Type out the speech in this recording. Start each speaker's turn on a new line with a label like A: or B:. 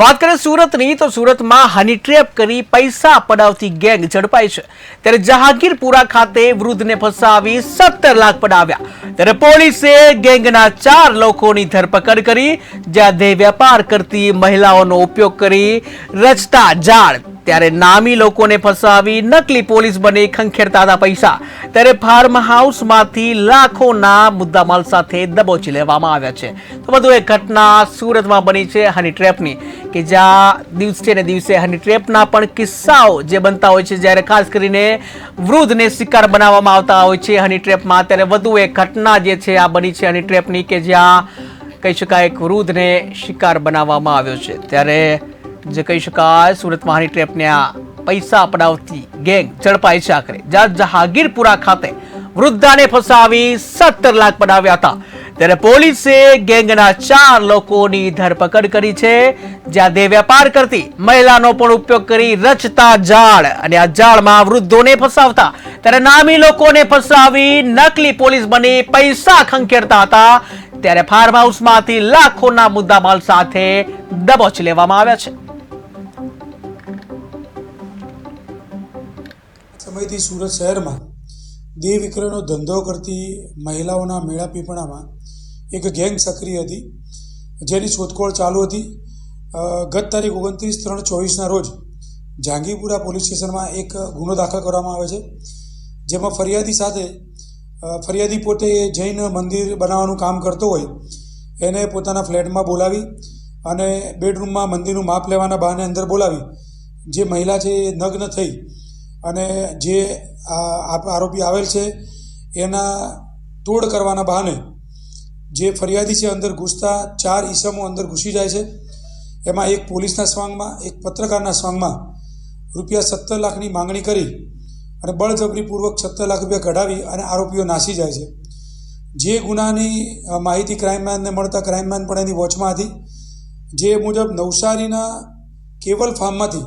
A: વાત કરીએ સુરતની, તો સુરતમાં હની ટ્રેપ કરી પૈસા પડાવતી ગેંગ ઝડપાઈ છે. ત્યારે જહાંગીરપુરા ખાતે વૃદ્ધને ફસાવી સત્તર લાખ પડાવ્યા. ત્યારે પોલીસે ગેંગના ચાર લોકોની ધરપકડ કરી, જ્યાં દેહ વેપાર કરતી મહિલાઓનો ઉપયોગ કરી રચતા જાળ ત્યારે નામી લોકોને ફસાવી નકલી પોલીસ બની ખંખેરતા હતા પૈસા. ત્યારે ફાર્મ હાઉસમાંથી લાખોના મુદ્દામાલ સાથે દબોચી લેવામાં આવ્યા છે. તો વધુ એક ઘટના સુરતમાં બની છે હની ટ્રેપની, કે જ્યાં દિવસે ને દિવસે હની ટ્રેપના પણ કિસ્સાઓ જે બનતા હોય છે, જ્યારે ખાસ કરીને વૃદ્ધને શિકાર બનાવવામાં આવતા હોય છે હની ટ્રેપમાં. ત્યારે વધુ એક ઘટના જે છે, આ બની છે હની ટ્રેપની, કે જ્યાં કહી શકાય એક વૃદ્ધને શિકાર બનાવવામાં આવ્યો છે. ત્યારે જે કહી શકાય સુરત મહાની ટ્રેપને આ પૈસા અપડાવતી ગેંગ ઝડપાઈ છે આખરે. જ્યાં જહાંગીરપુરા ખાતે વૃદ્ધાને ફસાવી સત્તર લાખ પડાવ્યા હતા. ત્યારે પોલીસે ગેંગના ચાર લોકોની ધરપકડ કરી છે. જ્યાં દે વેપાર કરતી મહિલાનો પણ ઉપયોગ કરી રચતા જાળ અને આ જાળમાં વૃદ્ધોને ફસાવતા. ત્યારે નામી લોકોને ફસાવી નકલી પોલીસ બની પૈસા ખંખેરતા હતા. ત્યારે ફાર્મ હાઉસમાંથી લાખોના મુદ્દામાલ સાથે દબોચી લેવામાં આવ્યા છે.
B: સમયથી સુરત શહેરમાં દેહ વિક્રયનો ધંધો કરતી મહિલાઓના મેળાપીપણામાં એક ગેંગ સક્રિય હતી, જેની શોધખોળ ચાલુ હતી. ગત તારીખ ઓગણત્રીસ ત્રણ ચોવીસના રોજ જાંગીપુરા પોલીસ સ્ટેશનમાં એક ગુનો દાખલ કરવામાં આવે છે, જેમાં ફરિયાદી સાથે ફરિયાદી પોતે જૈન મંદિર બનાવવાનું કામ કરતો હોય, એને પોતાના ફ્લેટમાં બોલાવી અને બેડરૂમમાં મંદિરનું માપ લેવાના બહાને અંદર બોલાવી, જે મહિલા છે એ નગ્ન થઈ અને જે આરોપી આવેલ છે, એના તોડ કરવાના બહાને જે ફરિયાદી છે અંદર ઘૂસતા ચાર ઈસમો અંદર ઘૂસી જાય છે. એમાં એક પોલીસના સ્વાંગમાં, એક પત્રકારના સ્વાંગમાં રૂપિયા સત્તર લાખની માંગણી કરી અને બળજબરીપૂર્વક સત્તર લાખ રૂપિયા કઢાવી અને આરોપીઓ નાસી જાય છે. જે ગુનાની માહિતી ક્રાઇમમેનને મળતા ક્રાઇમમેન પણ એની વોચમાં હતી. જે મુજબ નવસારીના કેવલ ફાર્મમાંથી